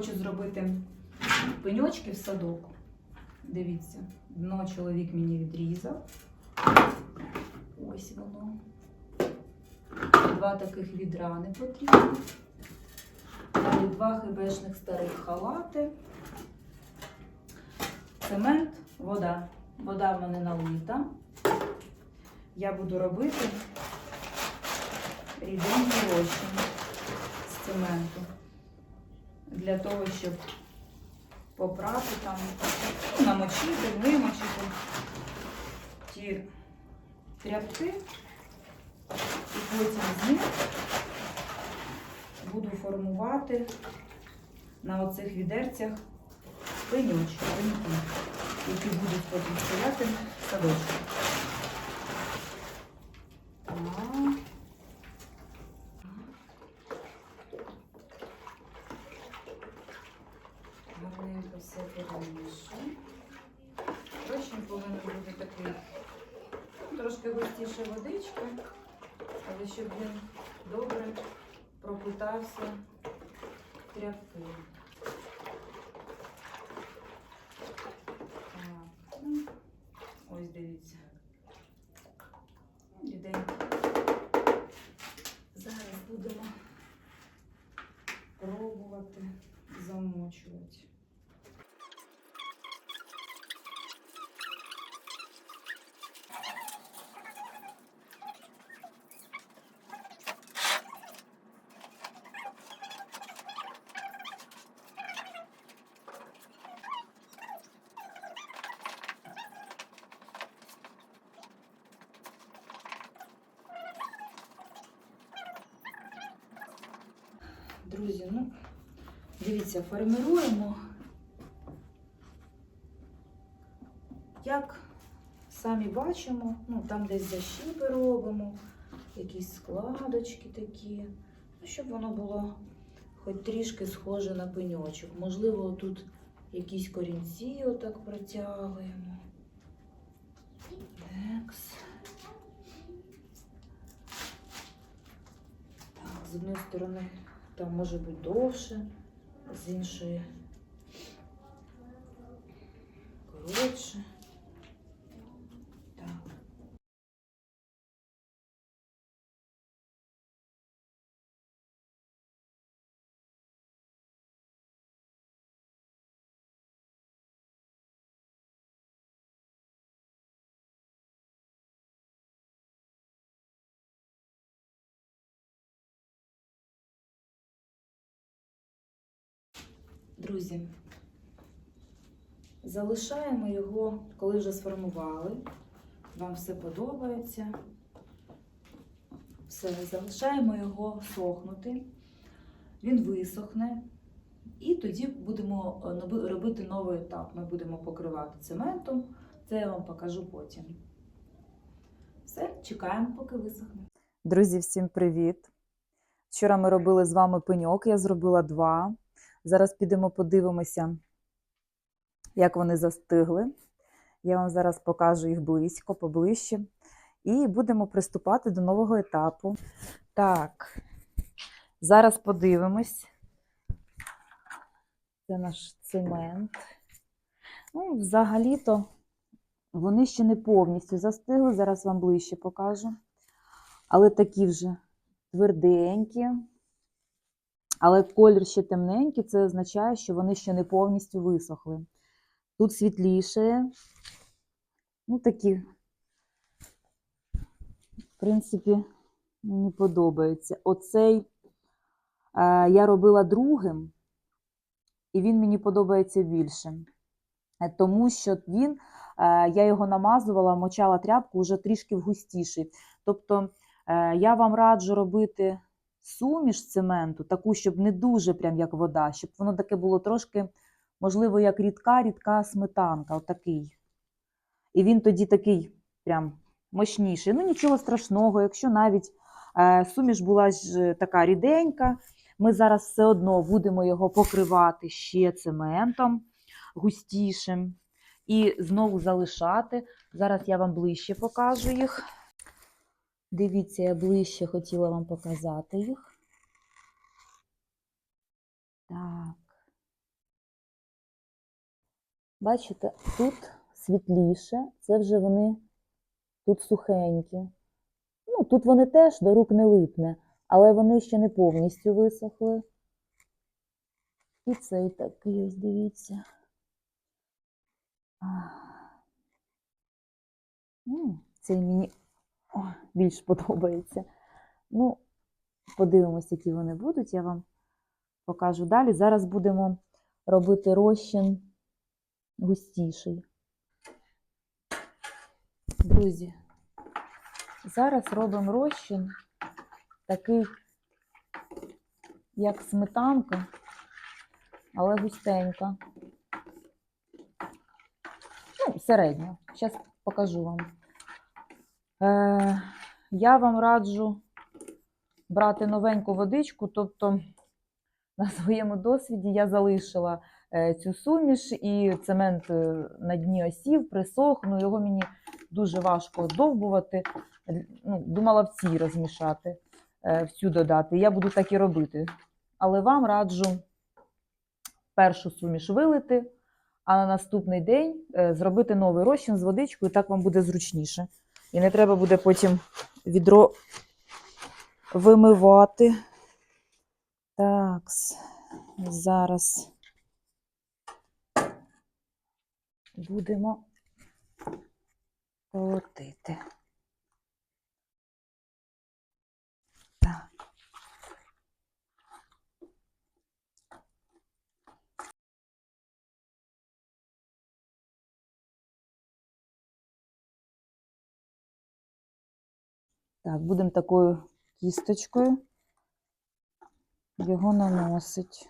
Хочу зробити пеньочки в садок. Дивіться, дно чоловік мені відрізав. Ось воно. Два таких відра не потрібно. Далі два хибешних старих халати. Цемент, вода. Вода в мене налита. Я буду робити ріденький розчин з цементу. Для того, щоб попрати там, намочити, вимочити ті тряпки. І потім з них буду формувати на оцих відерцях пеньочки, які будуть потім стояти в садочку. Так. Гарненько все перемішую. Розчин повинен бути такий ну, трошки густіше водичка, але щоб він добре пропитався тряпки. Так, ну, ось дивіться. Ріденько. Зараз будемо пробувати замочувати. Друзі, ну, дивіться, формируємо, як самі бачимо, ну, там десь защіпи робимо, якісь складочки такі, ну, щоб воно було хоч трішки схоже на пеньочок. Можливо, тут якісь корінці отак протягуємо. Екс. Так, з одної сторони там може бути довше, з іншої коротше. Друзі, залишаємо його, коли вже сформували. Вам все подобається. Все, залишаємо його сохнути. Він висохне. І тоді будемо е, робити новий етап. Ми будемо покривати цементом. Це я вам покажу потім. Все, чекаємо, поки висохне. Друзі, всім привіт! Вчора ми робили з вами пеньок, я зробила два. Зараз підемо подивимося, як вони застигли. Я вам зараз покажу їх близько, поближче. І будемо приступати до нового етапу. Так, зараз подивимось. Це наш цемент. Ну, взагалі-то вони ще не повністю застигли. Зараз вам ближче покажу але такі вже тверденькі. Але колір ще темненький, це означає, що вони ще не повністю висохли. Тут світліше, ну такі, в принципі, мені подобається. Оцей е, я робила другим, і він мені подобається більше. Е, Тому що він, е, я його намазувала, мочала тряпку вже трішки в густіший. Тобто Е, Я вам раджу робити суміш цементу, таку, щоб не дуже прям як вода, щоб воно таке було трошки, можливо, як рідка, рідка сметанка, отакий. І він тоді такий прям мощніший. Ну, нічого страшного, якщо навіть е, суміш була ж така ріденька, ми зараз все одно будемо його покривати ще цементом густішим і знову залишати. Зараз я вам ближче покажу їх. Дивіться, я ближче хотіла вам показати їх. Так, Бачите, тут світліше, це вже вони тут сухенькі. Ну, тут вони теж до рук не липне, але вони ще не повністю висохли. І цей такий ось, дивіться. Цей мені більш подобається. Ну, подивимось, які вони будуть. Я вам покажу далі. Зараз будемо робити розчин густіший. Друзі, зараз робимо розчин такий, як сметанка, але густенька. Ну, середня. Зараз покажу вам. Е, я вам раджу брати новеньку водичку, тобто на своєму досвіді я залишила е, цю суміш і цемент е, на дні осів, присох, ну його мені дуже важко довбувати. Ну, думала в цій розмішати, в цю додати. Я буду так і робити. Але вам раджу першу суміш вилити, а на наступний день зробити новий розчин з водичкою, так вам буде зручніше. І не треба буде потім відро вимивати. Так, зараз будемо колотити. Так, будемо такою кісточкою його наносить.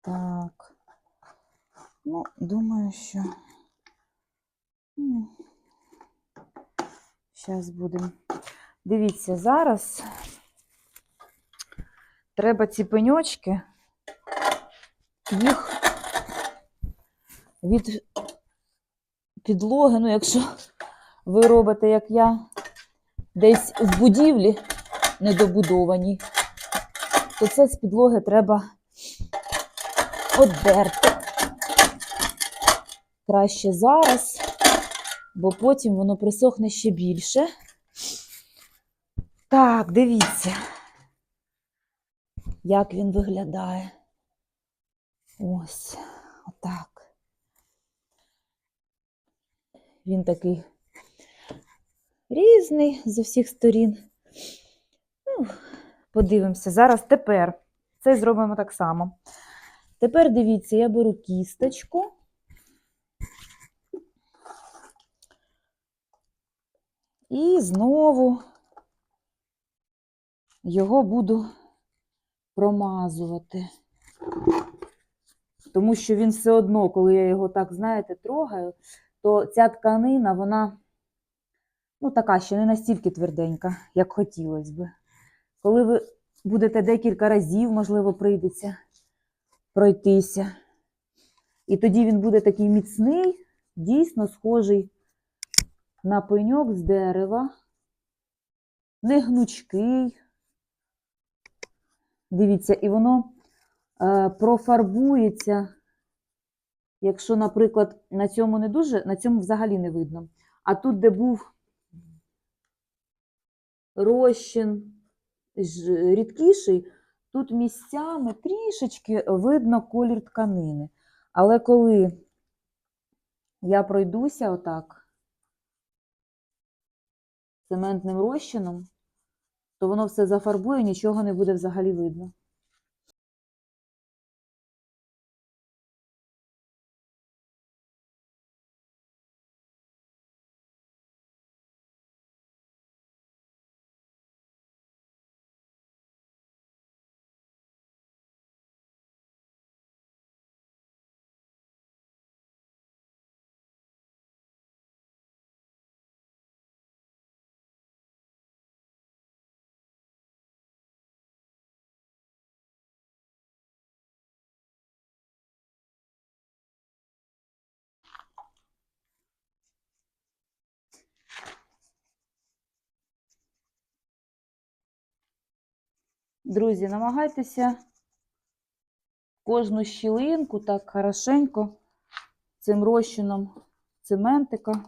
Так. Ну, думаю, що. Зараз будемо. Дивіться, зараз треба ці пеньочки, їх від підлоги, ну, якщо ви робите, як я, десь в будівлі недобудованій, то це з підлоги треба одерти. Краще зараз, бо потім воно присохне ще більше. Так, дивіться, як він виглядає. Ось, отак. Він такий різний з усіх сторін. Ну, подивимося. Зараз тепер це зробимо так само. Тепер дивіться, я беру кісточку. І знову його буду промазувати. Тому що він все одно, коли я його так, знаєте, трогаю, то ця тканина, вона ну, така ще не настільки тверденька, як хотілося би. Коли ви будете декілька разів, можливо, прийдеться пройтися, і тоді він буде такий міцний, дійсно схожий на пеньок з дерева, не гнучкий. Дивіться, і воно е, профарбується. Якщо, наприклад, на цьому не дуже, на цьому взагалі не видно. А тут, де був розчин рідкіший, тут місцями трішечки видно колір тканини. Але коли я пройдуся отак цементним розчином, то воно все зафарбує, нічого не буде взагалі видно. Друзі, намагайтеся кожну щілинку так хорошенько цим розчином цементика.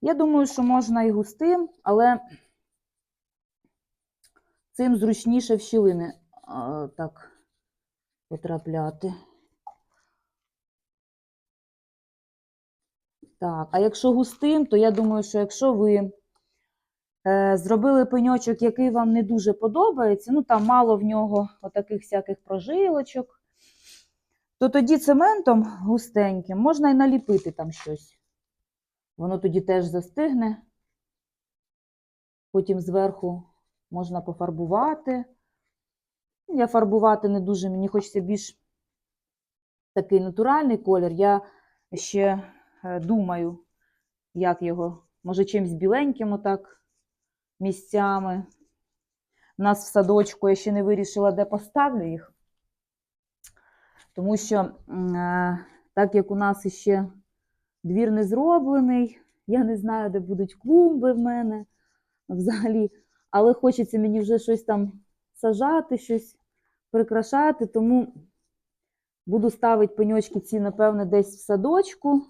Я думаю, що можна і густим, але цим зручніше в щілини а, так потрапляти. Так, а якщо густим, то я думаю, що якщо ви зробили пеньочок, який вам не дуже подобається, ну там мало в нього отаких всяких прожилочок, то тоді цементом густеньким можна і наліпити там щось. Воно тоді теж застигне. Потім зверху можна пофарбувати. Я фарбувати не дуже, мені хочеться більш такий натуральний колір. Я ще е, думаю, як його, може, чимось біленьким отак місцями. У нас в садочку я ще не вирішила, де поставлю їх. Тому що, е, так як у нас іще двір не зроблений, я не знаю, де будуть клумби в мене взагалі, але хочеться мені вже щось там сажати, щось прикрашати, тому буду ставити пеньочки ці, напевне, десь в садочку.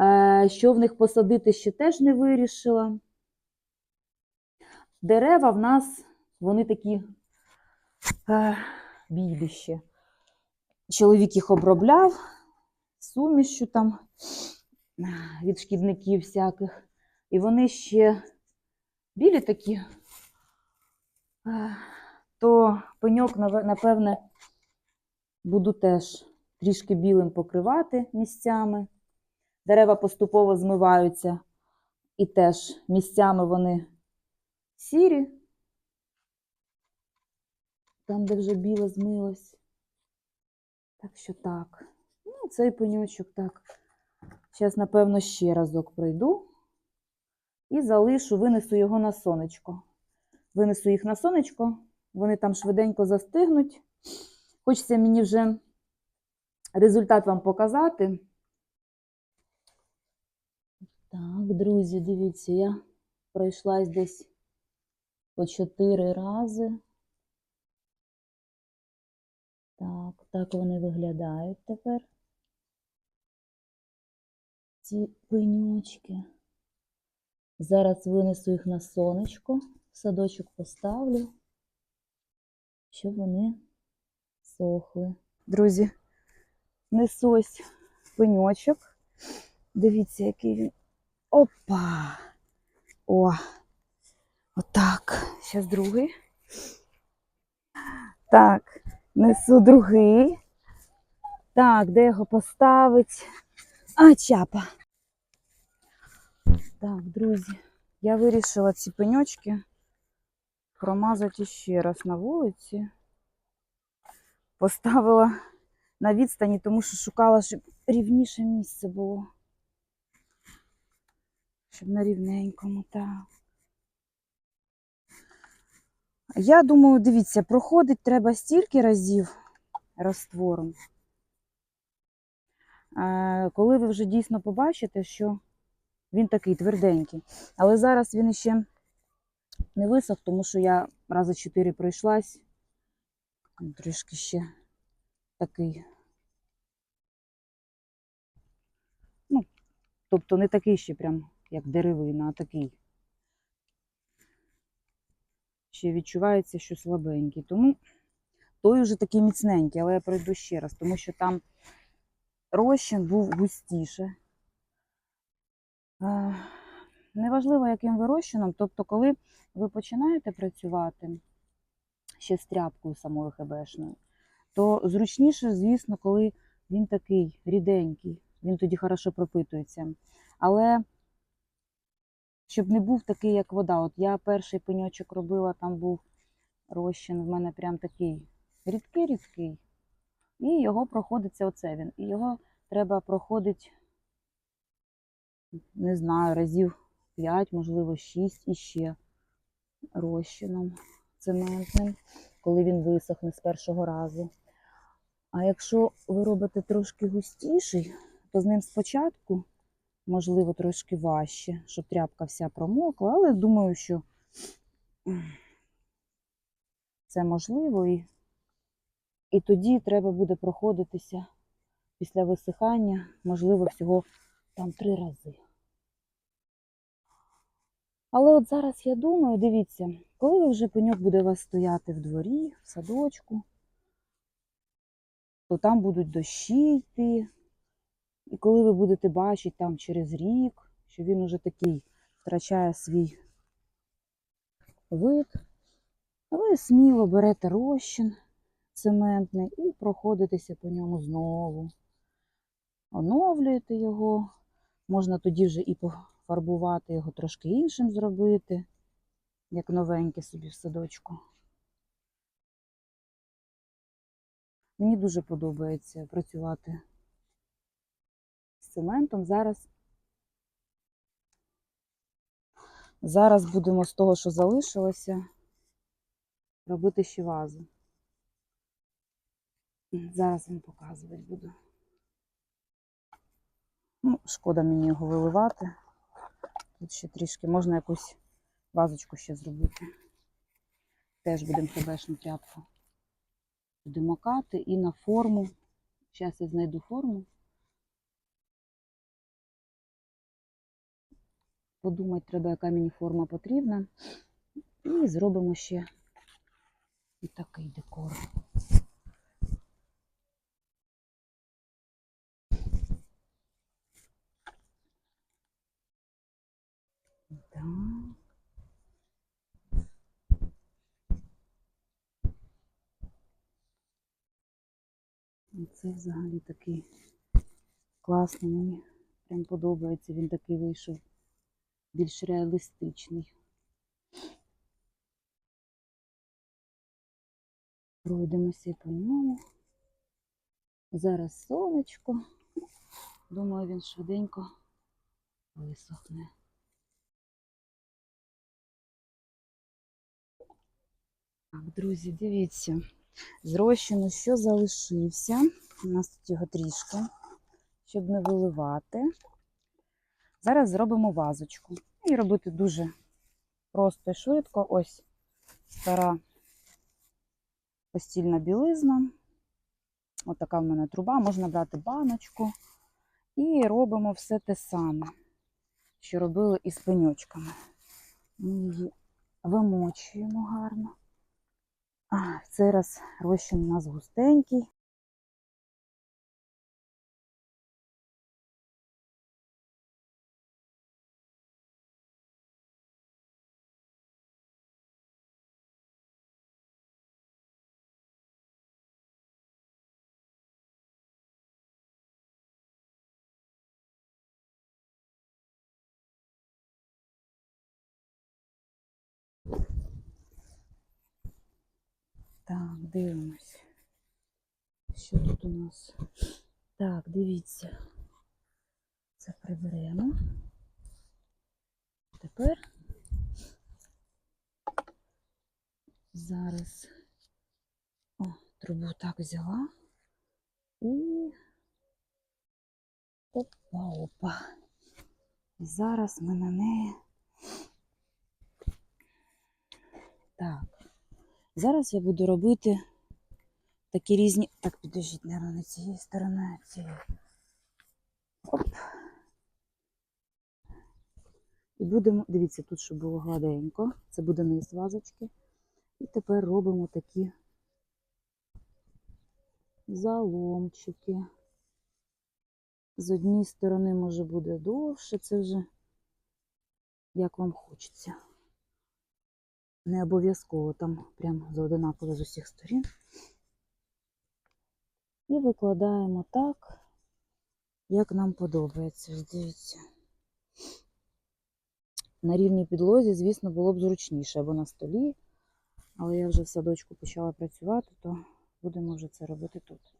Е, Що в них посадити, ще теж не вирішила. Дерева в нас, вони такі е, білі. Чоловік їх обробляв сумішю там від шкідників всяких. І вони ще білі такі, Е, то пеньок, напевне, буду теж трішки білим покривати місцями. Дерева поступово змиваються, і теж місцями вони сірі. Там, де вже біле змилось. Так що так. Ну, цей пеньочок так. Зараз, напевно, ще разок пройду і залишу, винесу його на сонечко. Винесу їх на сонечко, вони там швиденько застигнуть. Хочеться мені вже результат вам показати. Так, друзі, дивіться, я пройшлась десь по чотири рази. Так, так вони виглядають тепер. Ці пенючки. Зараз винесу їх на сонечко, садочок поставлю, щоб вони сохли. Друзі, несу ось пеньочок. Дивіться, який він. Опа! О! Отак. Зараз другий. Так, несу другий. Так, де його поставить? А, чапа. Так, друзі, я вирішила ці пеньочки промазати ще раз на вулиці. Поставила на відстані, тому що шукала, щоб рівніше місце було. Щоб на рівненькому, так. Я думаю, дивіться, проходить треба стільки разів раствором. Коли ви вже дійсно побачите, що він такий тверденький. Але зараз він ще не висох, тому що я рази чотири пройшлась. Він Трішки ще такий. Ну, тобто не такий ще прям, як деревина, а такий. Ще відчувається, що слабенький. Тому той вже такий міцненький, але я пройду ще раз, тому що там розчин був густіше. Е, Неважливо, яким ви тобто, коли ви починаєте працювати ще з тряпкою самою хебешною, то зручніше, звісно, коли він такий ріденький, він тоді хорошо пропитується. Але щоб не був такий, як вода. От я перший пеньочок робила, там був розчин в мене прям такий рідкий-рідкий. І його проходиться оце він. І його треба проходити, не знаю, разів 5, можливо, 6 іще розчином цементним, коли він висохне з першого разу. А якщо ви робите трошки густіший, то з ним спочатку, можливо, трошки важче, щоб тряпка вся промокла, але думаю, що це можливо, і, і тоді треба буде проходитися після висихання, можливо, всього там три рази. Але от зараз я думаю, дивіться, коли вже пеньок буде у вас стояти в дворі, в садочку, то там будуть дощі йти. І коли ви будете бачити там через рік, що він уже такий втрачає свій вид, ви сміло берете розчин цементний і проходитеся по ньому знову. Оновлюєте його. Можна тоді вже і пофарбувати його трошки іншим зробити, як новеньке собі в садочку. Мені дуже подобається працювати цементом. Зараз, зараз будемо з того, що залишилося, робити ще вазу. Зараз вам показувати буду. Ну, шкода мені його виливати. Тут ще трішки можна якусь вазочку ще зробити. Теж будемо хебешну тряпку туди макати і на форму. Зараз я знайду форму. Подумати треба, яка мені форма потрібна. І зробимо ще такий декор. Так. Це взагалі такий класний. Мені прям подобається. Він такий вийшов більш реалістичний. Пройдемося по ньому. Зараз сонечко. Думаю, він швиденько висохне. Так, друзі, дивіться. З що залишився. У нас тут його трішки, щоб не виливати. Зараз зробимо вазочку. І робити дуже просто і швидко. Ось стара постільна білизна. Ось така в мене труба. Можна брати баночку. І робимо все те саме, що робили із пеньочками. Ми її вимочуємо гарно. А, в цей раз розчин у нас густенький. Так, дивимось. Що тут у нас? Так, дивіться. Це приберемо. Тепер зараз о, трубу так взяла і опа-опа. Зараз ми на неї. Так. Зараз я буду робити такі різні. Так, підождіть, наверное, не цієї сторони, цієї. Оп. І будемо, дивіться, тут, щоб було гладенько. Це буде низ вазочки. І тепер робимо такі заломчики. З однієї сторони, може, буде довше, це вже як вам хочеться. Не обов'язково там прям за одинаково з усіх сторін. І викладаємо так, як нам подобається. Дивіться. На рівній підлозі, звісно, було б зручніше або на столі, але я вже в садочку почала працювати, то будемо вже це робити тут.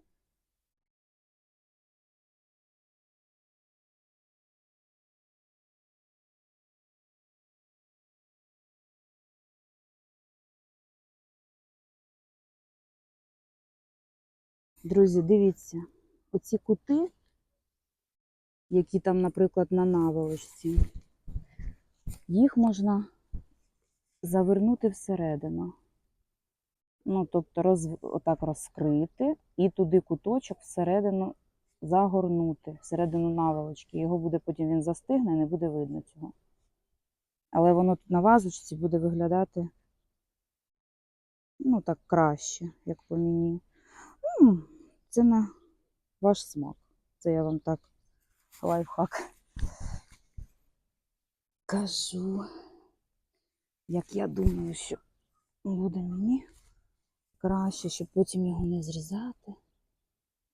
Друзі, дивіться, оці кути, які там, наприклад, на наволочці, їх можна завернути всередину. Ну, тобто, роз, отак розкрити і туди куточок всередину загорнути, всередину наволочки. Його буде потім він застигне не буде видно цього. Але воно тут на вазочці буде виглядати ну, так краще, як по мені. Ну, це на ваш смак. Це я вам так лайфхак кажу, як я думаю, що буде мені краще, щоб потім його не зрізати.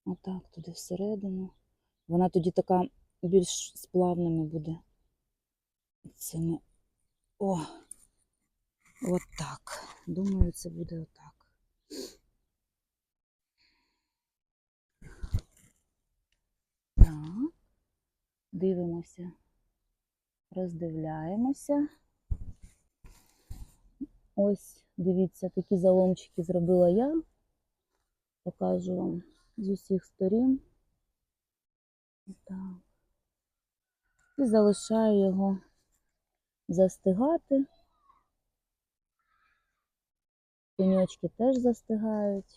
Отак, туди всередину. Вона тоді така більш сплавними буде. Цими. О! Отак. Думаю, це буде отак. Так. Дивимося. Роздивляємося. Ось, дивіться, такі заломчики зробила я. Покажу вам з усіх сторін. Так. І залишаю його застигати. Пеньочки теж застигають.